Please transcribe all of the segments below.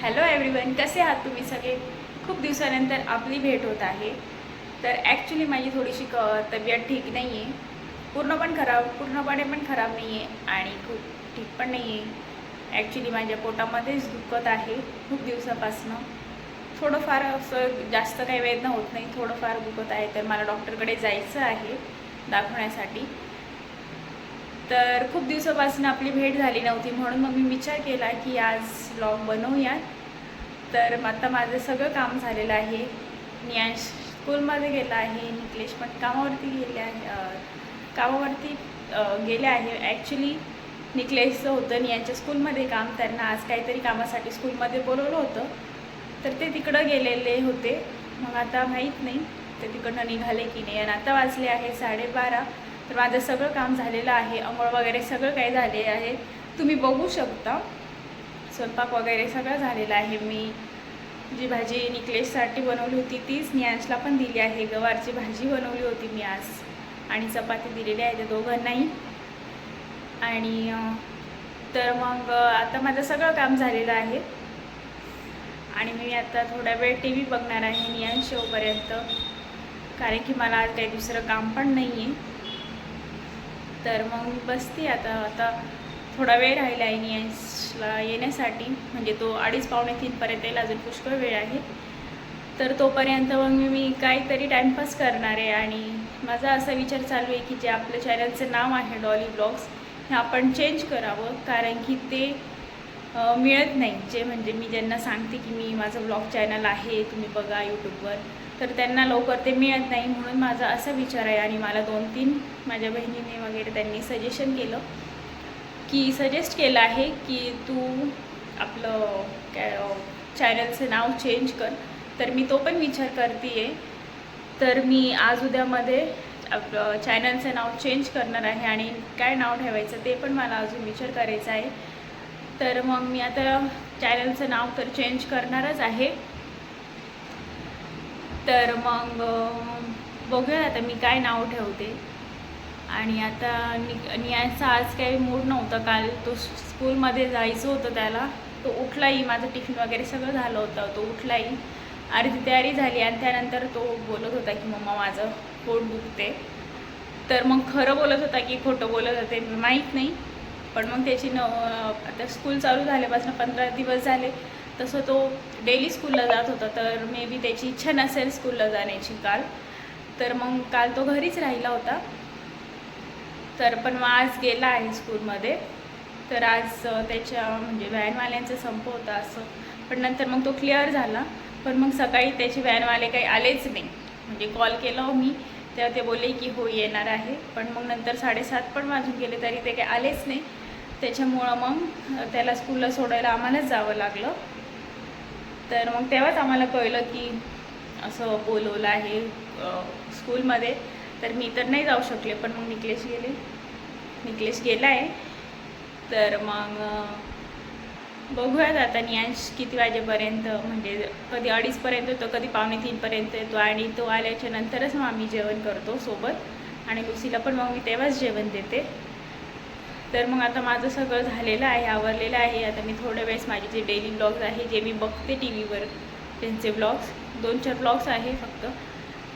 Hello everyone कसे आहात तुम्ही सगळे? खूप दिवसानंतर आपली भेट होत आहे. तर ॲक्च्युली माझी थोडीशी क तब्येत ठीक नाही आहे पूर्ण पण खराब पूर्णपणे पण खराब नाही आहे आणि खूप ठीक पण नाही आहे ॲक्च्युली माझ्या पोटामध्येच दुखत आहे खूप दिवसापासनं. थोडंफार असं जास्त काही वेदना होत नाही थोडंफार दुखत आहे. तर मला डॉक्टरकडे जायचं आहे दाखवण्यासाठी. तर खूप दिवसापासून आपली भेट झाली नव्हती म्हणून मग मी विचार केला की आज ब्लॉग बनवूयात. तर आता माझं सगळं काम झालेलं आहे. नियांश स्कूलमध्ये गेला आहे. निकलेश पण कामावरती गेले आहे. कामावरती गेले आहे. ॲक्च्युली निकलेशचं होतं नियांच्या स्कूलमध्ये काम. त्यांना आज काहीतरी कामासाठी स्कूलमध्ये बोलवलं होतं. तर ते तिकडं गेलेले होते. मग आता माहीत नाही. ते तिकडनं निघाले की नाही. आणि आता वाजले आहे साडेबारा. तर माझं सगळं काम झालेलं आहे अंघोळ वगैरे सगळं काही झाले आहे. तुम्ही बघू शकता. स्वयंपाक वगैरे सगळं झालेलं आहे. मी जी भाजी निकलेशसाठी बनवली होती तीच नियांशला पण दिली आहे. गवारची भाजी बनवली होती मी आज. आणि चपाती दिलेली आहे त्या दोघांनाही. आणि तर मग आता माझं सगळं काम झालेलं आहे. आणि मी आता थोडा वेळ टी व्ही बघणार आहे नियांश शोपर्यंत. कारण की मला आज काही दुसरं काम पण नाही आहे तर मग मी बसते आता आता थोडा वेळ राहिला आहे नियांशला येण्यासाठी. म्हणजे तो अडीच पावणे तीनपर्यंत येईल अजून पुष्कळ वेळ आहे. तर तोपर्यंत मग मी काहीतरी टाईमपास करणार आहे आणि माझा असा विचार चालू आहे की जे आपलं चॅनलचं नाव आहे डॉली ब्लॉग्स हे आपण चेंज करावं. कारण की ते मिळत नाही. जे म्हणजे मी ज्यांना सांगते की मी माझं ब्लॉग चॅनल आहे तुम्ही बघा यूट्यूबवर तर त्यांना लवकर ते मिळत नाही म्हणून माझा असा विचार आहे आणि मला दोन तीन माझ्या बहिणीने वगैरे त्यांनी सजेशन केलं की सजेस्ट केलं आहे की तू आपलं काय चॅनलचं नाव चेंज कर. तर मी तो पण विचार करते आहे तर मी आज उद्यामध्ये आपलं चॅनलचं नाव चेंज करणार आहे आणि काय नाव ठेवायचं ते पण मला अजून विचार करायचा आहे. तर मग मी आता चॅनलचं नाव तर चेंज करणारच आहे. तर मग बघूया आता मी काय नाव ठेवते. आणि आता नि नियांचा आज काही मूड नव्हता काल. तो स्कूलमध्ये जायचं होतं त्याला. तो उठलाही माझं टिफिन वगैरे सगळं झालं होतं. तो उठलाही. अर्धी तयारी झाली आणि त्यानंतर तो बोलत होता की मम्मा माझं पोट दुखते तर मग खरं बोलत होता की खोटं बोलत होते माहीत नाही. पण मग त्याची न आता स्कूल चालू झाल्यापासून पंधरा दिवस झाले. तसं तो डेली स्कूलला जात होता तर मे बी त्याची इच्छा नसेल स्कूलला जाण्याची काल. तर मग काल तो घरीच राहिला होता. तर पण मग आज गेला आहे स्कूलमध्ये. तर आज त्याच्या म्हणजे व्हॅनवाल्यांचा संप होता असं. पण नंतर मग तो क्लिअर झाला. पण मग सकाळी त्याचे व्हॅनवाले काही आलेच नाही. म्हणजे कॉल केला हो मी. तेव्हा ते बोलले की हो येणार आहे. पण मग नंतर साडेसात पण वाजून गेले तरी ते काही आलेच नाही. त्याच्यामुळं मग त्याला स्कूलला सोडायला आम्हालाच जावं लागलं. तर मग तेव्हाच आम्हाला कळलं की असं बोलवलं आहे स्कूलमध्ये. तर मी तर नाही जाऊ शकले पण मग निकलेश गेले. निकलेश गेला आहे. तर मग बघूयात आता नियांश किती वाजेपर्यंत म्हणजे कधी अडीचपर्यंत येतो कधी पावणे तीनपर्यंत येतो आणि तो आल्याच्या नंतरच मग आम्ही जेवण करतो सोबत. आणि लुसीला पण मग मी तेव्हाच जेवण देते. तर मग आता माझं सगळं झालेलं आहे आवरलेलं आहे. आता मी थोड्या वेळेस माझे जे डेली ब्लॉग्स आहे जे मी बघते टी व्हीवर त्यांचे ब्लॉग्स दोन चार ब्लॉग्स आहे फक्त.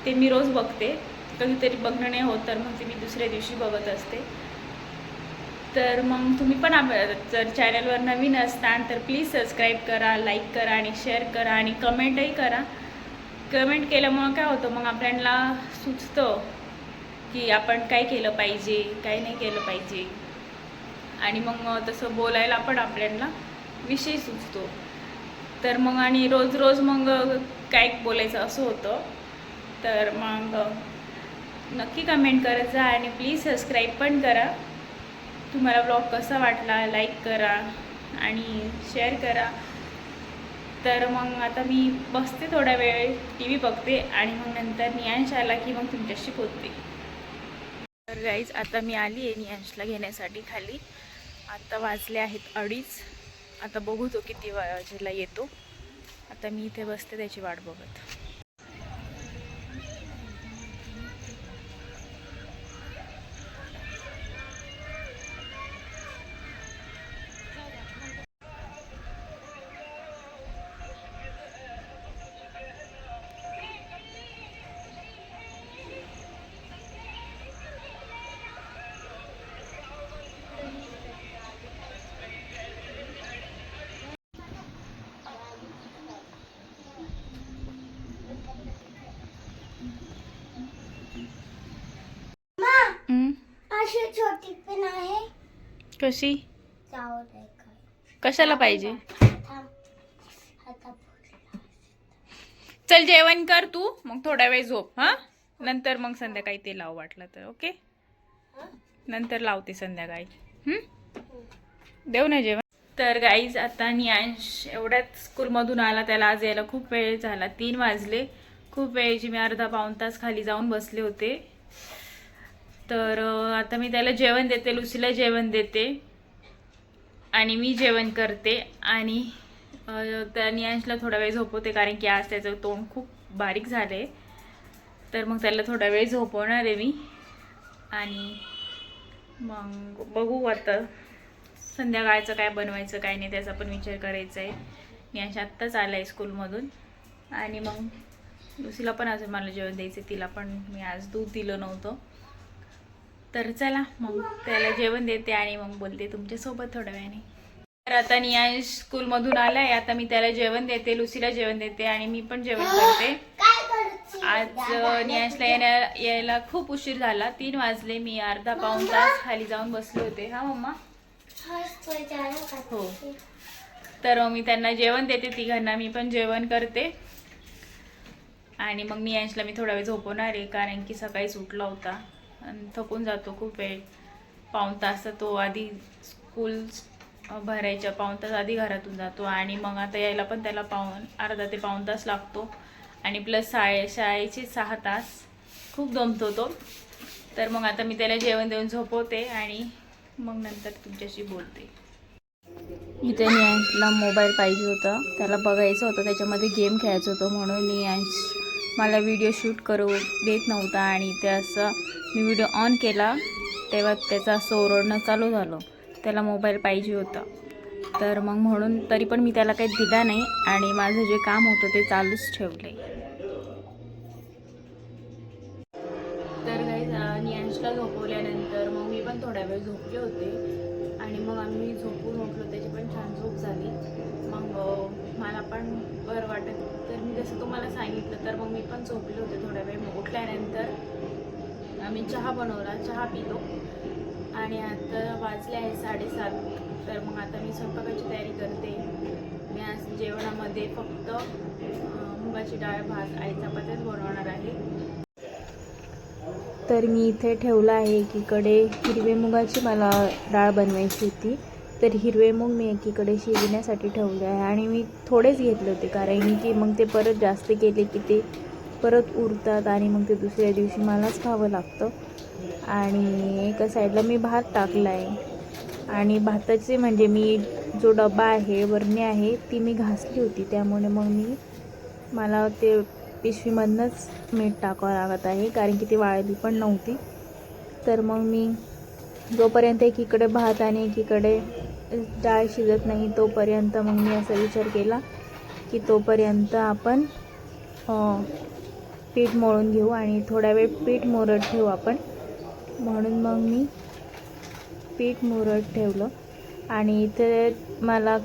ते मी रोज बघते. कधीतरी बघणं नाही होत तर मग ते मी दुसऱ्या दिवशी बघत असते. तर मग तुम्ही पण जर चॅनलवर नवीन असताल तर प्लीज सबस्क्राईब करा लाईक करा आणि शेअर करा आणि कमेंटही करा. कमेंट केल्यामुळं काय होतं मग आपल्याला सुचतं की आपण काय केलं पाहिजे काय नाही केलं पाहिजे. आणि मग तसं बोलायला पण आपल्याला विषय सुचतो. तर मग आणि रोज रोज मग काय बोलायचं असं होतं. तर मग नक्की कमेंट करत जा आणि प्लीज सबस्क्राईब पण करा. तुम्हाला ब्लॉग कसा वाटला लाईक करा आणि शेअर करा. तर मग आता मी बसते थोडा वेळ टी व्ही बघते आणि मग नंतर नियांश आला की मग तुमच्याशी बोलते. तर गाईज आता मी आली आहे नियांशला घेण्यासाठी खाली. आता वाजले आहेत अडीच. आता बघू तो किती वाजेला येतो. आता मी इथे बसते त्याची वाट बघत. कशी? कशाला पाहिजे? चल जेवण कर तू. मग थोडा वेळ झोप हा? नंतर मग संध्याकाळी ते लाव वाटलं तर ओके? नंतर लावते संध्याकाळी. देऊ ना जेवण? तर गाईज आता नियांश एवढ्याच स्कूलमधून आला त्याला आज यायला खूप वेळ झाला. तीन वाजले. खूप वेळेची मी अर्धा पाऊण तास खाली जाऊन बसले होते. तर आता मी त्याला जेवण देते लुसीला जेवण देते. आणि मी जेवण करते. आणि त्या नियांशला थोडा वेळ झोपवते कारण की आज त्याचं तोंड खूप बारीक झाले तर मग त्याला थोडा वेळ झोपवणार आहे मी. आणि मग बघू आता संध्याकाळचं काय बनवायचं काय नाही त्याचा पण विचार करायचा आहे नियांश आत्ताच आला आहे स्कूलमधून. आणि मग लुसीला पण अजून मला जेवण द्यायचं तिला पण मी आज दूध दिलं नव्हतं. तर चला मग त्याला जेवण देते आणि मग बोलते तुमच्यासोबत थोड्या वेळाने. तर आता नियांश स्कूलमधून आलाय आता मी त्याला जेवण देते लुसीला जेवण देते आणि मी पण जेवण करते. आज नियांशला येण्या यायला खूप उशीर झाला. तीन वाजले मी अर्धा पाऊण तास खाली जाऊन बसले होते. हा मम्मा. हो. तर मी त्यांना जेवण देते तिघांना मी पण जेवण करते. आणि मग नियांशला मी थोडा वेळ झोपवणार आहे कारण की सकाळीच उठला होता. आणि थकून जातो खूप वेळ. पाऊण तास तो आधी स्कूल भरायच्या पाऊण तास आधी घरातून जातो. आणि मग आता यायला पण त्याला पाऊण अर्धा ते पाऊण तास लागतो. आणि प्लस शाळे शाळेचे सहा तास खूप दमतो तो. तर मग आता मी त्याला जेवण देऊन झोपवते आणि मग नंतर तुमच्याशी बोलते. इथे नियांशला मोबाईल पाहिजे होता. त्याला बघायचं होतं. त्याच्यामध्ये गेम खेळायचं होतं म्हणून नियांश मला व्हिडिओ शूट करू देत नव्हता आणि ते मी व्हिडिओ ऑन केला तेव्हा त्याचं असं ओरडणं चालू झालं. त्याला मोबाईल पाहिजे होता. तर मग म्हणून तरी पण मी त्याला काही दिला नाही आणि माझं जे काम होतं ते चालूच ठेवले. तर काही नियांशला झोपवल्यानंतर मग मी पण थोडा वेळ झोपले होते. आणि मग आम्ही झोपून उठलो त्याची पण छान झोप झाली. मग मला पण बरं वाटत जसं तुम्हाला सांगितलं तर मग मी पण झोपले होते थोड्या वेळ. मग उठल्यानंतर आम्ही चहा बनवला चहा पिलो. आणि आता वाजले आहे साडेसात. तर मग आता मी स्वयंपाकाची तयारी करते. मी आज जेवणामध्ये फक्त मुगाची डाळ भात आणि चपात्याच बनवणार आहे. तर मी इथे ठेवलं आहे एकीकडे हिरवे मुगाची मला डाळ बनवायची होती. तर हिरवे मूग मी एकीकडे शिजण्यासाठी ठेवले आहे आणि मी थोडेच घेतले होते कारण की मग ते परत जास्त केले की ते परत उरतात आणि मग ते दुसऱ्या दिवशी मलाच खावं लागतं. आणि एका साईडला मी भात टाकला आहे. आणि भाताचे म्हणजे मी जो डबा आहे वरणी आहे ती मी घासली होती. त्यामुळे मग मी मला ते पिशवीमधनंच मीठ टाकावं लागत आहे कारण की ती वाळली पण नव्हती. तर मग मी जोपर्यंत एकीकडे भात आणि एकीकडे डाळ शिजत नाही तोपर्यंत मग मी असा विचार केला की तोपर्यंत आपण पीठ मळून घेऊ आणि थोडा वेळ पीठ मुरत ठेवू आपण. म्हणून मग मी पीठ मुरत ठेवलं आणि इथे मला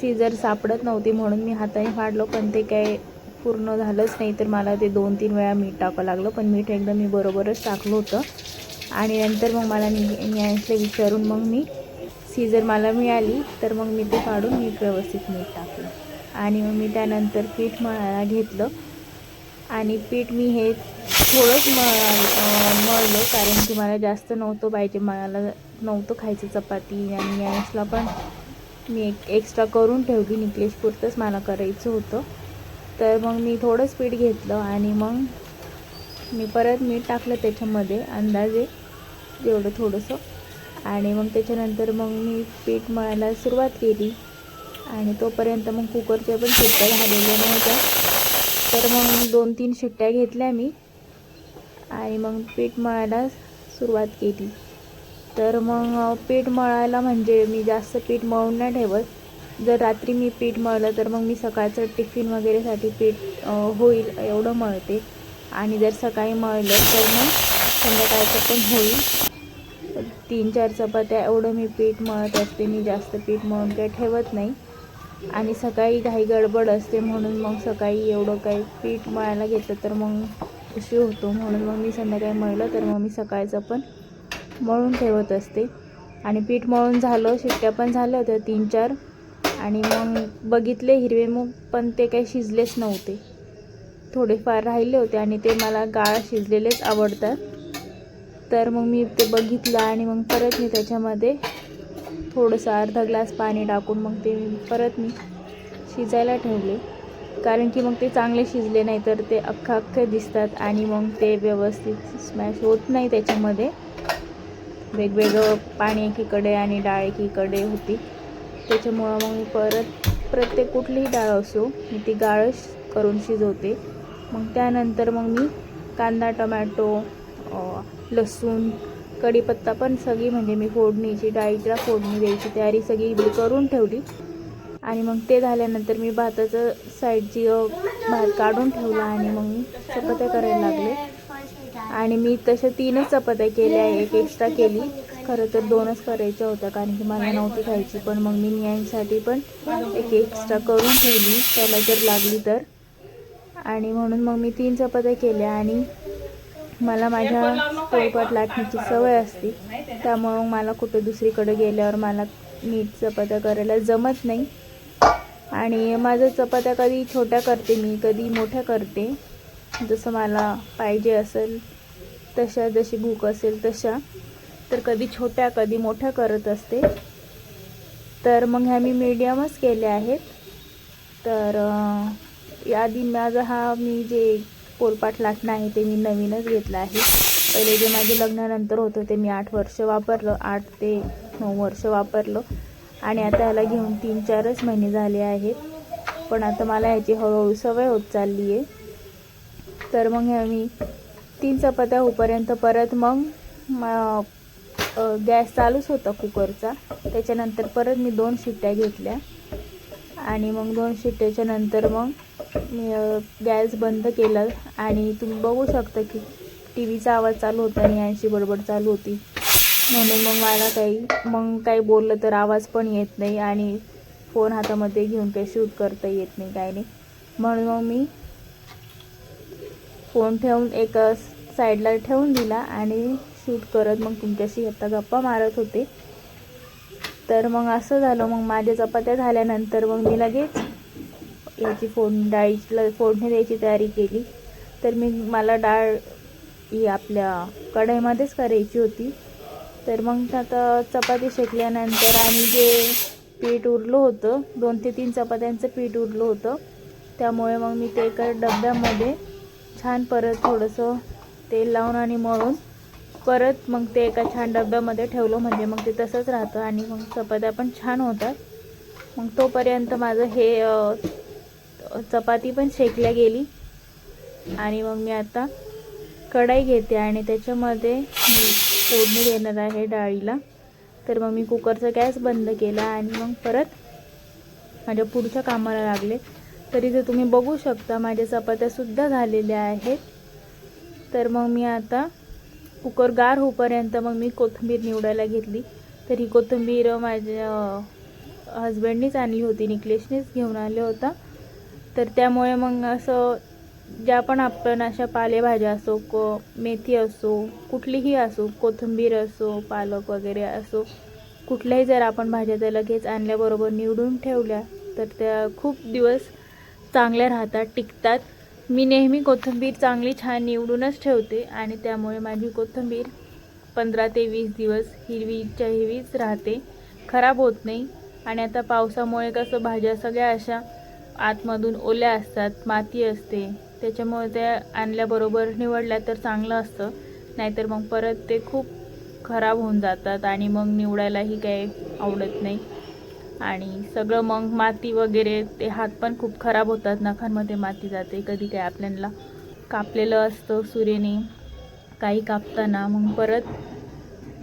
सीझर सापडत नव्हती म्हणून मी हाताने फाडलो पण ते काय पूर्ण झालंच नाही तर मला ते दोन तीन वेळा मीठ टाकावं लागलं. पण मीठ एकदम मी बरोबरच टाकलं होतं आणि नंतर मग मला न्यायचं विचारून मग मी सीझर मला मिळाली तर मग मी ते काढून मीठ व्यवस्थित मीठ टाकलं. आणि मग मी त्यानंतर पीठ मळायला घेतलं. आणि पीठ मी हे थोडंच मळ मळलं कारण की मला जास्त नव्हतं पाहिजे. मळायला नव्हतं खायचं चपाती आणि यासला पण मी एक एक्स्ट्रा करून ठेवली. निकलेशपुरतंच मला करायचं होतं. तर मग मी थोडंच पीठ घेतलं आणि मग मी परत मीठ टाकलं त्याच्यामध्ये. अंदाजे एवढं थोडंसं. आणि मग त्याच्यानंतर मग मी पीठ मळायला सुरुवात केली. आणि तोपर्यंत मग कुकरच्या पण शिट्ट्या झालेल्या नव्हत्या. तर मग दोन तीन शिट्ट्या घेतल्या मी. आणि मग पीठ मळायला सुरुवात केली. तर मग पीठ मळायला म्हणजे मी जास्त पीठ मळून नाही ठेवत. जर रात्री मी पीठ मळलं तर मग मी सकाळचं टिफिन वगैरेसाठी पीठ होईल एवढं मळते. आणि जर सकाळी मळलं तर मग संध्याकाळचं पण होईल. तीन चार चपात्या एवढं मी पीठ मळत असते. मी जास्त पीठ मळून काही ठेवत नाही. आणि सकाळी घाई गडबड असते म्हणून मग सकाळी एवढं काही पीठ मळायला घेतलं तर मग उशीर होतो. म्हणून मग मी संध्याकाळी मळलं तर मग मी सकाळचं पण मळून ठेवत असते. आणि पीठ मळून झालं शिट्ट्या पण झाल्या होत्या तीन चार. आणि मग बघितले हिरवे मूग पण ते काही शिजलेच नव्हते. थोडेफार राहिले होते आणि ते मला गाळ शिजलेलेच आवडतात. तर मग मी ते बघितलं आणि मग परत मी त्याच्यामध्ये थोडंसं अर्धा ग्लास पाणी टाकून मग ते परत मी शिजायला ठेवले. कारण की मग ते चांगले शिजले नाही तर ते अख्खा अख्खे दिसतात आणि मग ते व्यवस्थित स्मॅश होत नाही त्याच्यामध्ये. वेगवेगळं पाणी एकीकडे आणि डाळ एकीकडे होती. त्याच्यामुळं मग मी परत प्रत्येक कुठलीही डाळ असो मी ती गाळश करून शिजवते. मग त्यानंतर मग मी कांदा टमॅटो लसूण कढीपत्ता पण सगळी म्हणजे मी फोडणीची डाळीच्या फोडणी द्यायची तयारी सगळी इकडे करून ठेवली. आणि मग ते झाल्यानंतर मी भाताचं साईडची भात काढून ठेवला आणि मग चपात्या करायला लागले. आणि मी तशा तीनच चपात्या केल्या एक एक्स्ट्रा केली. खरं तर दोनच करायच्या होत्या कारण की मला नव्हती खायची पण मग मी नियांसाठी पण एक एक्स्ट्रा करून ठेवली. त्याला जर लागली तर. आणि म्हणून मग मी तीन चपात्या केल्या आणि मला माझ्या पोळपाट लाटण्याची सवय असते. त्यामुळं मला कुठं दुसरीकडे गेल्यावर मला नीट चपात्या करायला जमत नाही. आणि माझं चपात्या कधी छोट्या करते मी कधी मोठ्या करते. जसं मला पाहिजे असेल तशा जशी भूक असेल तशा. तर कधी छोट्या कधी मोठ्या करत असते. तर मग ह्या मी मीडियमच केल्या आहेत. तर याआधी माझा हा मी जे पोलपाट लाटणं आहे ते मी नवीनच घेतलं आहे. पहिले जे माझे लग्नानंतर होतं ते मी आठ वर्ष वापरलं आठ ते नऊ वर्ष वापरलं. आणि आता याला घेऊन तीन चारच महिने झाले आहेत. पण आता मला याची हळूहळू सवय होत चालली आहे. तर मग ह्या मी तीन चपात्या होईपर्यंत परत मग गॅस चालूच होता कुकरचा. त्याच्यानंतर परत मी दोन शिट्ट्या घेतल्या. आणि मग दोन शिट्ट्याच्या नंतर मग गॅस बंद केलं आणि तुम्ही बघू शकता की टी व्हीचा आवाज चालू होता आणि यांची बडबड चालू होती. म्हणून मग मला काही मग काही बोललं तर आवाज पण येत नाही आणि फोन हातामध्ये घेऊन काही शूट करता येत नाही काही नाही. म्हणून मग मी फोन ठेवून एक साईडला ठेवून दिला आणि शूट करत मग तुमच्याशी आता गप्पा मारत होते. तर मग असं झालं मग माझ्या चपात्या झाल्यानंतर मग मी लगेच याची फोड डाळीला फोडणी द्यायची तयारी केली. तर मी मला डाळ ही आपल्या कढईमध्येच करायची होती. तर मग आता चपाती शेकल्यानंतर आणि जे पीठ उरलं होतं दोन ते तीन चपात्यांचं पीठ उरलं होतं. त्यामुळे मग मी ते एका डब्यामध्ये छान परत थोडंसं तेल लावून आणि मळून परत मग ते एका छान डब्यामध्ये ठेवलं. म्हणजे मग ते तसंच राहतं आणि मग चपात्या पण छान होतात. मग तोपर्यंत माझं हे चपाती पण शेकल्या गेली. आणि मग मी आता कढाई घेते आणि त्याच्यामध्ये मी फोडणी देणार आहे डाळीला. तर मग मी कुकरचा गॅस बंद केला आणि मग परत माझ्या पुढच्या कामाला लागले. तरी जर तुम्ही बघू शकता माझ्या चपात्यासुद्धा झालेल्या आहेत. तर मग मी आता कुकर गार होईपर्यंत मग मी कोथिंबीर निवडायला घेतली. तर ही कोथिंबीर माझ्या हजबंडनीच आणली होती निकलेशनेच घेऊन आले होता. तर त्यामुळे मग असं ज्या पण आपण अशा पालेभाज्या असो को मेथी असो कुठलीही असो कोथिंबीर असो पालक वगैरे असो कुठल्याही जर आपण भाज्या त्या लगेच आणल्याबरोबर निवडून ठेवल्या तर त्या खूप दिवस चांगल्या राहतात टिकतात. मी नेहमी कोथिंबीर चांगली छान निवडूनच ठेवते आणि त्यामुळे माझी कोथिंबीर पंधरा ते वीस दिवस हिरवीच्या हिरवीच राहते. खराब होत नाही. आणि आता पावसामुळे कसं भाज्या सगळ्या अशा आतमधून ओल्या असतात माती असते. त्याच्यामुळे त्या आणल्याबरोबर निवडल्या तर चांगलं असतं. नाहीतर मग परत ते खूप खराब होऊन जातात आणि मग निवडायलाही काही आवडत नाही. आणि सगळं मग माती वगैरे ते हात पण खूप खराब होतात. नखांमध्ये माती जाते. कधी काय आपल्याला कापलेलं असतं सूर्यने काही कापताना. मग परत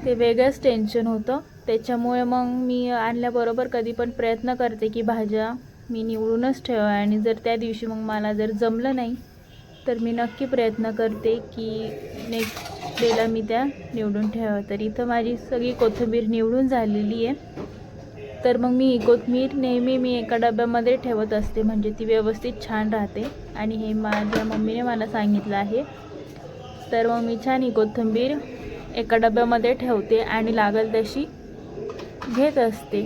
ते वेगळंच टेन्शन होतं. त्याच्यामुळे मग मी आणल्याबरोबर कधी पण प्रयत्न करते की भाज्या मी निवडूनच ठेवा आणि जर त्या दिवशी मग मला जर जमलं नाही तर मी नक्की प्रयत्न करते की नेक्स्ट डेला मी त्या निवडून ठेवा तर इथं माझी सगळी कोथिंबीर निवडून झालेली आहे. तर मग मी कोथिंबीर नेहमी मी एका डब्यामध्ये ठेवत असते म्हणजे ती व्यवस्थित छान राहते. आणि हे माझ्या मम्मीने मला सांगितलं आहे. तर मग मी छान ही कोथिंबीर एका डब्यामध्ये ठेवते आणि लागल तशी घेत असते.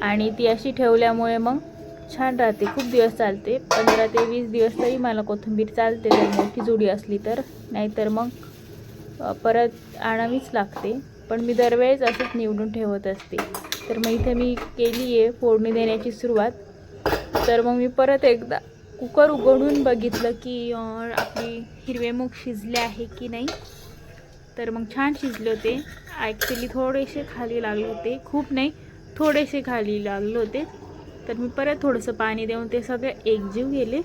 आणि ती अशी ठेवल्यामुळे मग छान राहते खूप दिवस चालते. पंधरा ते वीस दिवस तरी मला कोथिंबीर चालते जर मोठी जुडी असली तर. नाहीतर मग परत आणावीच लागते. पण मी दरवेळेस असंच निवडून ठेवत असते. तर मग इथे मी केली आहे फोडणी देण्याची सुरुवात. तर मग मी परत एकदा कुकर उघडून बघितलं की आपली हिरवे मूग शिजले आहे की नाही. तर मग छान शिजले होते. ॲक्च्युली थोडेसे खाली लागले होते. खूप नाही थोडेसे खाली लागले होते. तर मी परत थोडंसं पाणी देऊन ते सगळे एकजीव गेले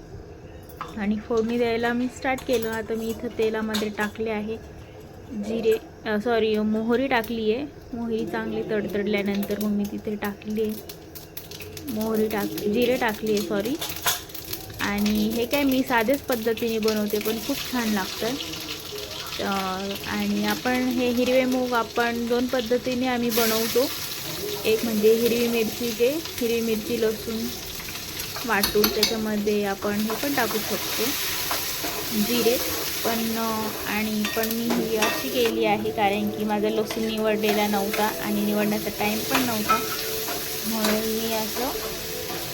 आणि फोडणी द्यायला मी स्टार्ट केलं. आता मी इथं तेलामध्ये टाकले आहे. जिरे सॉरी मोहरी टाकली आहे. मोहरी चांगली तडतडल्यानंतर मग मी तिथे टाकली आहे. मोहरी टाक जिरे टाकली आहे सॉरी आणि हे काय मी साधेच पद्धतीने बनवते पण खूप छान लागतं. आणि आपण हे हिरवे मूग आपण दोन पद्धतीने आम्ही बनवतो. एक म्हणजे हिरवी मिरची जे हिरवी मिरची लसूण वाटून त्याच्यामध्ये आपण हे पण टाकू शकतो. जिरे पण आणि पण मी ही अशी केली आहे कारण की माझा लसूण निवडलेला नव्हता आणि निवडण्याचा टाईम पण नव्हता. म्हणून मी असं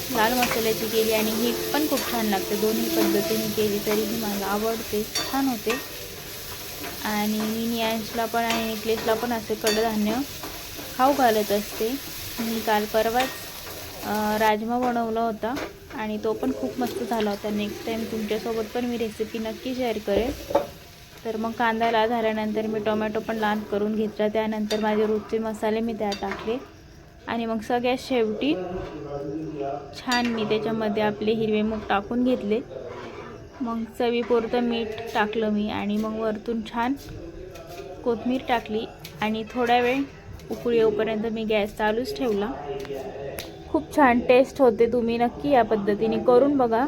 लाल मसाल्याची केली आणि ही पण खूप छान लागते. दोन्ही पद्धतीने केली तरीही मला आवडते छान होते. आणि मी नियांशला पण आणि नेकलेसला पण असे कडधान्य खाऊ घालत असते. मी काल परवाच राजमा बनवला होता आणि तो पण खूप मस्त झाला होता. नेक्स्ट टाईम तुमच्यासोबत पण मी रेसिपी नक्की शेअर करेन. तर मग कांदा लाल झाल्यानंतर मी टोमॅटो पण लाल करून घेतला. त्यानंतर माझे रोजचे मसाले मी त्यात टाकले. आणि मग सगळ्यात शेवटी छान मी त्याच्यामध्ये आपले हिरवे मूग टाकून घेतले. मग चवीपुरतं मीठ टाकलं मी आणि मग वरतून छान कोथमीर टाकली. आणि थोडा वेळ उकळी येऊपर्यंत मी गॅस चालूच ठेवला. खूप छान टेस्ट होते तुम्ही नक्की या पद्धतीने करून बघा.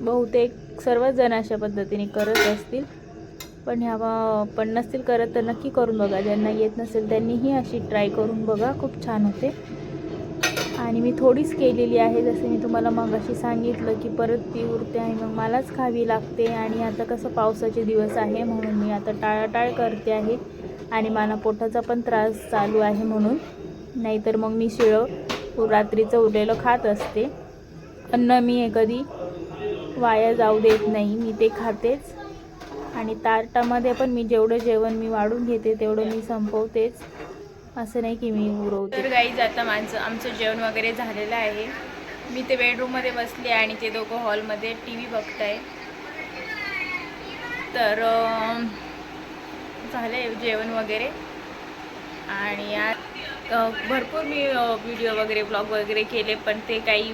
बहुतेक सर्वच जण अशा पद्धतीने करत असतील. पण ह्या पण नसतील करत तर नक्की करून बघा. ज्यांना येत नसेल त्यांनीही अशी ट्राय करून बघा. खूप छान होते. आणि मी थोडीच केलेली आहे. जसं मी तुम्हाला मग अशी सांगितलं की परत ती उरते आणि मग मलाच खावी लागते आणि आता कसं पावसाचे दिवस आहे म्हणून मी आता टाळाटाळ करते आहे आणि मला पोटाचा पण त्रास चालू आहे म्हणून. नाहीतर मग मी शिळं रात्रीचं उरलेलं खात असते. अन्न मी हे कधी वाया जाऊ देत नाही. मी ते खातेच आणि ताटामध्ये पण मी जेवढं जेवण मी वाढून घेते तेवढं मी संपवतेच. असं नाही की मी उरवते. तर गाईज आता माझं आमचं जेवण वगैरे झालेलं आहे. मी ते बेडरूममध्ये बसले आणि ते दोघं हॉलमध्ये टी व्ही बघताय तर झालं झालं जेवण वगैरे. आणि आज भरपूर मी व्हिडिओ वगैरे ब्लॉग वगैरे केले पण ते काही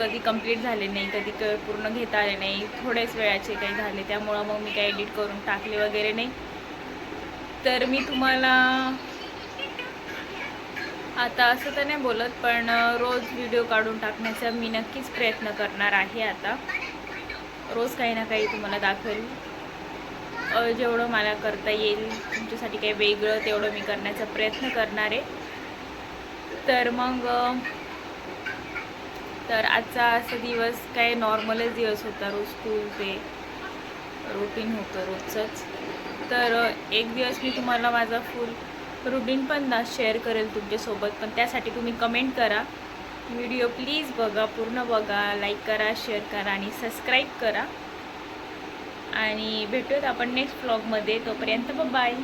कधी कंप्लीट झाले नाही कधी पूर्ण घेता आले नाही. थोड्याच वेळाचे काही झाले त्यामुळं मग मी काही एडिट करून टाकले वगैरे नाही. तर मी तुम्हाला आता असं तर नाही बोलत पण रोज व्हिडिओ काढून टाकण्याचा मी नक्कीच प्रयत्न करणार आहे आता. रोज काही ना काही तुम्हाला दाखवेल. जेवढं मला करता येईल तुमच्यासाठी काही वेगळं तेवढं मी करण्याचा प्रयत्न करणार आहे. तर मग तर आजचा असा दिवस काय नॉर्मलच दिवस होता रोज स्कूल ते रुटीन होतं रोजचंच. तर एक दिवस मी तुम्हाला माझा फुल रुटीन पण ना शेअर करेल तुमच्यासोबत. पण त्यासाठी तुम्ही कमेंट करा. व्हिडिओ प्लीज बघा पूर्ण बघा लाईक करा शेअर करा आणि सबस्क्राईब करा. आणि भेटूयात आपण नेक्स्ट ब्लॉगमध्ये तोपर्यंत बाय